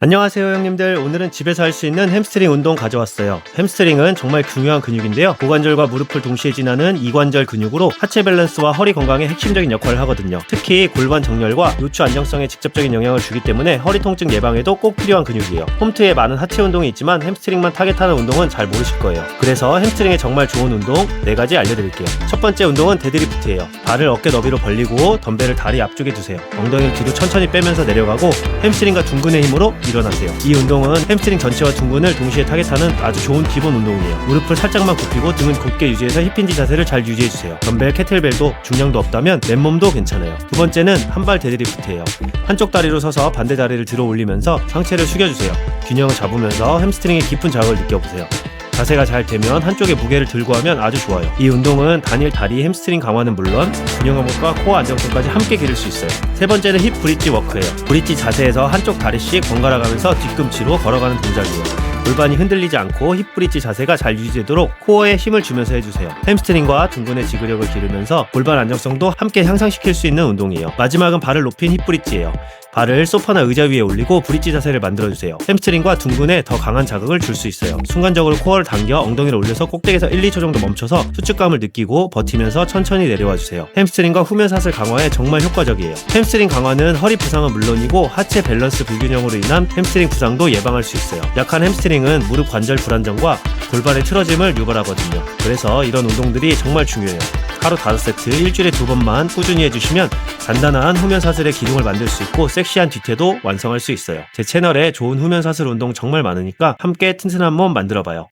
안녕하세요 형님들. 오늘은 집에서 할 수 있는 햄스트링 운동 가져왔어요. 햄스트링은 정말 중요한 근육인데요. 고관절과 무릎을 동시에 지나는 이관절 근육으로 하체 밸런스와 허리 건강에 핵심적인 역할을 하거든요. 특히 골반 정렬과 요추 안정성에 직접적인 영향을 주기 때문에 허리 통증 예방에도 꼭 필요한 근육이에요. 홈트에 많은 하체 운동이 있지만 햄스트링만 타겟하는 운동은 잘 모르실 거예요. 그래서 햄스트링에 정말 좋은 운동 4가지 알려드릴게요. 첫 번째 운동은 데드리프트예요. 발을 어깨 너비로 벌리고 덤벨을 다리 앞쪽에 두세요. 엉덩이를 뒤로 천천히 빼면서 내려가고 햄스트링과 둥근의 힘으로 일어나세요. 이 운동은 햄스트링 전체와 둥근을 동시에 타겟하는 아주 좋은 기본 운동이에요. 무릎을 살짝만 굽히고 등은 곧게 유지해서 힙힌지 자세를 잘 유지해주세요. 덤벨, 캐틀벨도 중량도 없다면 맨몸도 괜찮아요. 두 번째는 한발 데드리프트예요. 한쪽 다리로 서서 반대 다리를 들어 올리면서 상체를 숙여주세요. 균형을 잡으면서 햄스트링의 깊은 자극을 느껴보세요. 자세가 잘 되면 한쪽에 무게를 들고 하면 아주 좋아요. 이 운동은 단일 다리 햄스트링 강화는 물론 균형 감각과 코어 안정성까지 함께 기를 수 있어요. 세 번째는 힙 브릿지 워크예요. 브릿지 자세에서 한쪽 다리씩 번갈아 가면서 뒤꿈치로 걸어가는 동작이에요. 골반이 흔들리지 않고 힙 브릿지 자세가 잘 유지되도록 코어에 힘을 주면서 해주세요. 햄스트링과 둥근의 지그력을 기르면서 골반 안정성도 함께 향상시킬 수 있는 운동이에요. 마지막은 발을 높인 힙 브릿지예요. 발을 소파나 의자 위에 올리고 브릿지 자세를 만들어주세요. 햄스트링과 둥근에 더 강한 자극을 줄 수 있어요. 순간적으로 코어를 당겨 엉덩이를 올려서 꼭대기에서 1, 2초 정도 멈춰서 수축감을 느끼고 버티면서 천천히 내려와 주세요. 햄스트링과 후면사슬 강화에 정말 효과적이에요. 햄스트링 강화는 허리 부상은 물론이고 하체 밸런스 불균형으로 인한 햄스트링 부상도 예방할 수 있어요. 약한 햄스트링은 무릎 관절 불안정과 골반의 틀어짐을 유발하거든요. 그래서 이런 운동들이 정말 중요해요. 하루 5세트 일주일에 두 번만 꾸준히 해주시면 간단한 후면 사슬의 기둥을 만들 수 있고 섹시한 뒤태도 완성할 수 있어요. 제 채널에 좋은 후면 사슬 운동 정말 많으니까 함께 튼튼한 몸 만들어봐요.